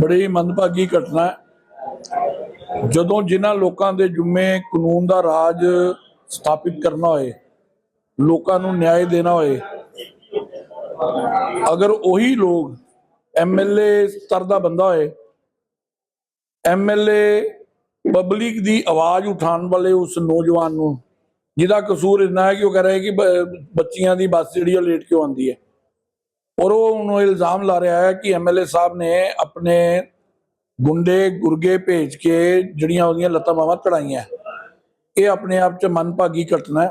ਬੜੀ ਮੰਦਭਾਗੀ ਘਟਨਾ ਹੈ। ਜਦੋਂ ਜਿਨ੍ਹਾਂ ਲੋਕਾਂ ਦੇ ਜੁਮੇ ਕਾਨੂੰਨ ਦਾ ਰਾਜ ਸਥਾਪਿਤ ਕਰਨਾ ਹੋਏ, ਲੋਕਾਂ ਨੂੰ ਨਿਆਂ ਦੇਣਾ ਹੋਏ, ਅਗਰ ਉਹੀ ਲੋਕ ਐਮਐਲਏ ਸਤਰ ਦਾ ਬੰਦਾ ਹੋਏ ਐਮਐਲਏ ਪਬਲਿਕ ਦੀ ਆਵਾਜ਼ ਉਠਾਉਣ ਵਾਲੇ ਉਸ ਨੌਜਵਾਨ ਨੂੰ, ਜਿਹਦਾ ਕਸੂਰ ਇੰਨਾ ਹੈ ਕਿ ਉਹ ਕਹ ਰਿਹਾ ਹੈ ਕਿ ਬੱਚੀਆਂ ਦੀ ਬੱਸ ਜਿਹੜੀ ਉਹ ਲੇਟ ਕਿਉਂ ਆਉਂਦੀ ਹੈ। ਔਰ ਉਹ ਉਹਨੂੰ ਇਲਜ਼ਾਮ ਲਾ ਰਿਹਾ ਹੈ ਕਿ ਐਮਐਲਏ ਸਾਹਿਬ ਨੇ ਆਪਣੇ ਗੁੰਡੇ ਗੁਰਗੇ ਭੇਜ ਕੇ ਜਿਹੜੀਆਂ ਉਹਦੀਆਂ ਲੱਤਾਂ ਬਾਹਾਂ ਤੜਾਈਆਂ ਇਹ ਆਪਣੇ ਆਪ 'ਚ ਮਨਭਾਗੀ ਘਟਨਾ ਹੈ।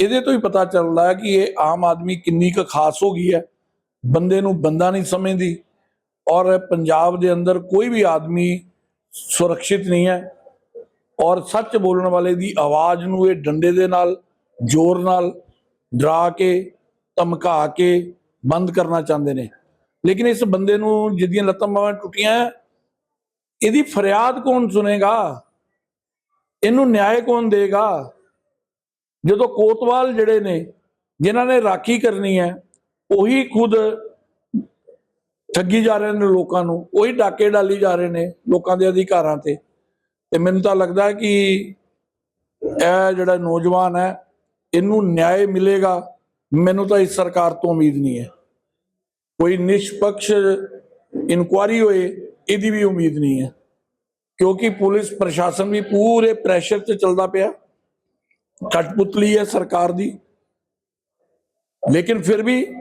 ਇਹਦੇ ਤੋਂ ਹੀ ਪਤਾ ਚੱਲਦਾ ਹੈ ਕਿ ਇਹ ਆਮ ਆਦਮੀ ਕਿੰਨੀ ਕੁ ਖਾਸ ਹੋ ਗਈ ਹੈ। ਬੰਦੇ ਨੂੰ ਬੰਦਾ ਨਹੀਂ ਸਮਝਦੀ ਔਰ ਪੰਜਾਬ ਦੇ ਅੰਦਰ ਕੋਈ ਵੀ ਆਦਮੀ ਸੁਰੱਖਿਅਤ ਨਹੀਂ ਹੈ ਔਰ ਸੱਚ ਬੋਲਣ ਵਾਲੇ ਦੀ ਆਵਾਜ਼ ਨੂੰ ਇਹ ਡੰਡੇ ਦੇ ਨਾਲ, ਜ਼ੋਰ ਨਾਲ ਡਰਾ ਕੇ, ਧਮਕਾ ਕੇ ਬੰਦ ਕਰਨਾ ਚਾਹੁੰਦੇ ਨੇ। ਲੇਕਿਨ ਇਸ ਬੰਦੇ ਨੂੰ ਜਿਹਦੀਆਂ ਲੱਤਾਂ ਬਾਹਾਂ ਟੁੱਟੀਆਂ, ਇਹਦੀ ਫਰਿਆਦ ਕੌਣ ਸੁਨੇਗਾ ਇਹਨੂੰ ਨਿਆਂ ਕੌਣ ਦੇਗਾ? ਜਦੋਂ ਕੋਤਵਾਲ ਜਿਹੜੇ ਨੇ, ਜਿਨ੍ਹਾਂ ਨੇ ਰਾਖੀ ਕਰਨੀ ਹੈ, ਉਹੀ ਖੁਦ ਠੱਗੀ ਜਾ ਰਹੇ ਨੇ ਲੋਕਾਂ ਨੂੰ, ਉਹੀ ਡਾਕੇ ਡਾਲੀ ਜਾ ਰਹੇ ਨੇ ਲੋਕਾਂ ਦੇ ਅਧਿਕਾਰਾਂ ਤੇ। ਤੇ ਮੈਨੂੰ ਤਾਂ ਲੱਗਦਾ ਕਿ ਇਹ ਜਿਹੜਾ ਨੌਜਵਾਨ ਹੈ, ਇਹਨੂੰ ਨਿਆਂ ਮਿਲੇਗਾ। ਮੈਨੂੰ ਤਾਂ ਇਸ ਸਰਕਾਰ ਤੋਂ ਉਮੀਦ ਨਹੀਂ ਹੈ। ਕੋਈ ਨਿਸ਼ਪਕਸ਼ ਇਨਕੁਆਰੀ ਹੋਏ, ਇਹਦੀ ਵੀ ਉਮੀਦ ਨਹੀਂ ਹੈ। ਕਿਉਂਕਿ ਪੁਲਿਸ ਪ੍ਰਸ਼ਾਸਨ ਵੀ ਪੂਰੇ ਪ੍ਰੈਸ਼ਰ 'ਚ ਚੱਲਦਾ ਪਿਆ। ਕਟਪੁਤਲੀ ਹੈ ਸਰਕਾਰ ਦੀ। ਲੇਕਿਨ ਫਿਰ ਵੀ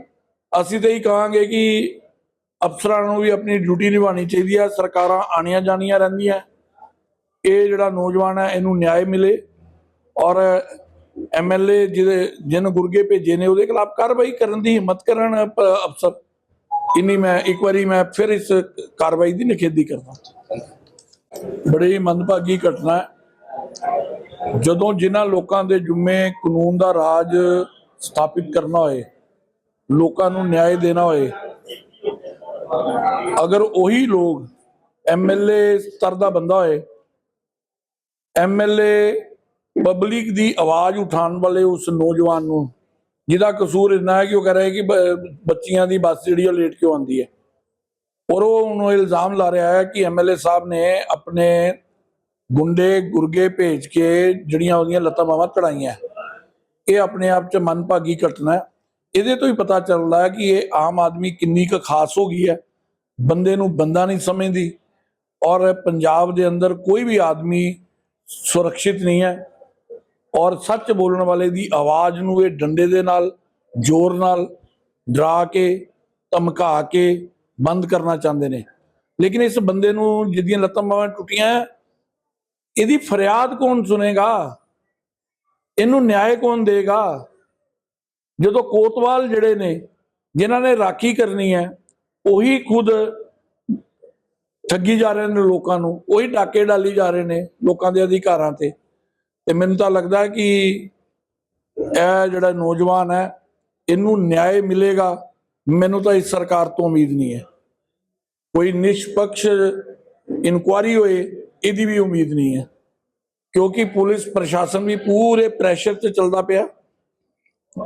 ਅਸੀਂ ਤਾਂ ਹੀ ਕਹਾਂਗੇ ਕਿ ਅਫਸਰਾਂ ਨੂੰ ਵੀ ਆਪਣੀ ਡਿਊਟੀ ਨਿਭਾਉਣੀ ਚਾਹੀਦੀ ਹੈ। ਸਰਕਾਰਾਂ ਆਣੀਆਂ ਜਾਣੀਆਂ ਰਹਿੰਦੀਆਂ। ਇਹ ਜਿਹੜਾ ਨੌਜਵਾਨ ਹੈ, ਇਹਨੂੰ ਨਿਆਂ ਮਿਲੇ। ਔਰ ਐਮਐਲਏ ਜਿਹਦੇ ਜਿਨ ਗੁਰਗੇ ਭੇਜੇ ਨੇ, ਉਹਦੇ ਖਿਲਾਫ ਕਾਰਵਾਈ ਕਰਨ ਦੀ ਹਿੰਮਤ ਕਰਨ ਅਫਸਰ। ਇੰਨੀ ਮੈਂ ਇੱਕ ਵਾਰੀ ਮੈਂ ਫਿਰ ਇਸ ਕਾਰਵਾਈ ਦੀ ਨਿਖੇਧੀ ਕਰਦਾ। ਬੜੀ ਮੰਦਭਾਗੀ ਘਟਨਾ ਹੈ। ਜਦੋਂ ਜਿਨ੍ਹਾਂ ਲੋਕਾਂ ਦੇ ਜੁਮੇ ਕਾਨੂੰਨ ਦਾ ਰਾਜ ਸਥਾਪਿਤ ਕਰਨਾ ਹੋਏ, ਲੋਕਾਂ ਨੂੰ ਨਿਆਂ ਦੇਣਾ ਹੋਏ, ਅਗਰ ਉਹੀ ਲੋਕ ਐਮਐਲਏ ਸਤਰ ਦਾ ਬੰਦਾ ਹੋਏ ਐਮਐਲਏ ਪਬਲਿਕ ਦੀ ਆਵਾਜ਼ ਉਠਾਉਣ ਵਾਲੇ ਉਸ ਨੌਜਵਾਨ ਨੂੰ ਜਿਹਦਾ ਕਸੂਰ ਇੰਨਾ ਹੈ ਕਿ ਉਹ ਕਹ ਰਿਹਾ ਹੈ ਕਿ ਬ- ਬੱਚੀਆਂ ਦੀ ਬੱਸ ਜਿਹੜੀ ਉਹ ਲੇਟ ਕਿਉਂ ਆਉਂਦੀ ਹੈ? ਔਰ ਉਹ ਉਹਨੂੰ ਇਲਜ਼ਾਮ ਲਾ ਰਿਹਾ ਹੈ ਕਿ ਐਮਐਲਏ ਸਾਹਿਬ ਨੇ ਆਪਣੇ ਗੁੰਡੇ ਗੁਰਗੇ ਭੇਜ ਕੇ ਜਿਹੜੀਆਂ ਉਹਦੀਆਂ ਲੱਤਾਂ ਬਾਹਾਂ ਤੜਾਈਆਂ ਇਹ ਆਪਣੇ ਆਪ 'ਚ ਮਨਭਾਗੀ ਘਟਨਾ ਹੈ। ਇਹਦੇ ਤੋਂ ਹੀ ਪਤਾ ਚੱਲਦਾ ਹੈ ਕਿ ਇਹ ਆਮ ਆਦਮੀ ਕਿੰਨੀ ਕੁ ਖਾਸ ਹੋ ਗਈ ਹੈ, ਬੰਦੇ ਨੂੰ ਬੰਦਾ ਨਹੀਂ ਸਮਝਦੀ ਔਰ ਪੰਜਾਬ ਦੇ ਅੰਦਰ ਕੋਈ ਵੀ ਆਦਮੀ ਸੁਰੱਖਿਅਤ ਨਹੀਂ ਹੈ। ਔਰ ਸੱਚ ਬੋਲਣ ਵਾਲੇ ਦੀ ਆਵਾਜ਼ ਨੂੰ ਇਹ ਡੰਡੇ ਦੇ ਨਾਲ, ਜ਼ੋਰ ਨਾਲ ਡਰਾ ਕੇ, ਧਮਕਾ ਕੇ ਬੰਦ ਕਰਨਾ ਚਾਹੁੰਦੇ ਨੇ। ਲੇਕਿਨ ਇਸ ਬੰਦੇ ਨੂੰ ਜਿਹਦੀਆਂ ਲੱਤਾਂ ਬਾਹਾਂ ਟੁੱਟੀਆਂ, ਇਹਦੀ ਫਰਿਆਦ ਕੌਣ ਸੁਨੇਗਾ ਇਹਨੂੰ ਨਿਆਂ ਕੌਣ ਦੇਗਾ? ਜਦੋਂ ਕੋਤਵਾਲ ਜਿਹੜੇ ਨੇ, ਜਿਨ੍ਹਾਂ ਨੇ ਰਾਖੀ ਕਰਨੀ ਹੈ, ਉਹੀ ਖੁਦ ਠੱਗੀ ਜਾ ਰਹੇ ਨੇ ਲੋਕਾਂ ਨੂੰ, ਉਹੀ ਡਾਕੇ ਡਾਲੀ ਜਾ ਰਹੇ ਨੇ ਲੋਕਾਂ ਦੇ ਅਧਿਕਾਰਾਂ ਤੇ। ਤੇ ਮੈਨੂੰ ਤਾਂ ਲੱਗਦਾ ਕਿ ਇਹ ਜਿਹੜਾ ਨੌਜਵਾਨ ਹੈ, ਇਹਨੂੰ ਨਿਆਂ ਮਿਲੇਗਾ। ਮੈਨੂੰ ਤਾਂ ਇਸ ਸਰਕਾਰ ਤੋਂ ਉਮੀਦ ਨਹੀਂ ਹੈ। ਕੋਈ ਨਿਸ਼ਪਕਸ਼ ਇਨਕੁਆਰੀ ਹੋਏ, ਇਹਦੀ ਵੀ ਉਮੀਦ ਨਹੀਂ ਹੈ। ਕਿਉਂਕਿ ਪੁਲਿਸ ਪ੍ਰਸ਼ਾਸਨ ਵੀ ਪੂਰੇ ਪ੍ਰੈਸ਼ਰ 'ਚ ਚੱਲਦਾ ਪਿਆ।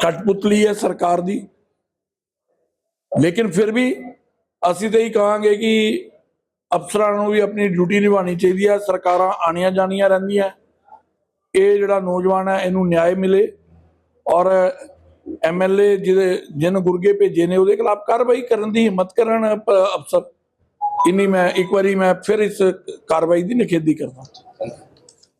ਕਠਪੁਤਲੀ ਹੈ ਸਰਕਾਰ ਦੀ। ਲੇਕਿਨ ਫਿਰ ਵੀ ਅਸੀਂ ਤਾਂ ਹੀ ਕਹਾਂਗੇ ਕਿ ਅਫਸਰਾਂ ਨੂੰ ਵੀ ਆਪਣੀ ਡਿਊਟੀ ਨਿਭਾਉਣੀ ਚਾਹੀਦੀ ਹੈ। ਸਰਕਾਰਾਂ ਆਣੀਆਂ ਜਾਣੀਆਂ ਰਹਿੰਦੀਆਂ। ਇਹ ਜਿਹੜਾ ਨੌਜਵਾਨ ਹੈ, ਇਹਨੂੰ ਨਿਆਂ ਮਿਲੇ ਔਰ ਐਮਐਲਏ ਜਿਹਦੇ ਜਿਨ ਗੁਰਗੇ ਭੇਜੇ ਨੇ, ਉਹਦੇ ਖਿਲਾਫ ਕਾਰਵਾਈ ਕਰਨ ਦੀ ਹਿੰਮਤ ਕਰਨ ਅਫਸਰ। ਇੰਨੀ ਮੈਂ, ਇੱਕ ਵਾਰੀ ਮੈਂ ਫਿਰ ਇਸ ਕਾਰਵਾਈ ਦੀ ਨਿਖੇਧੀ ਕਰਦਾ।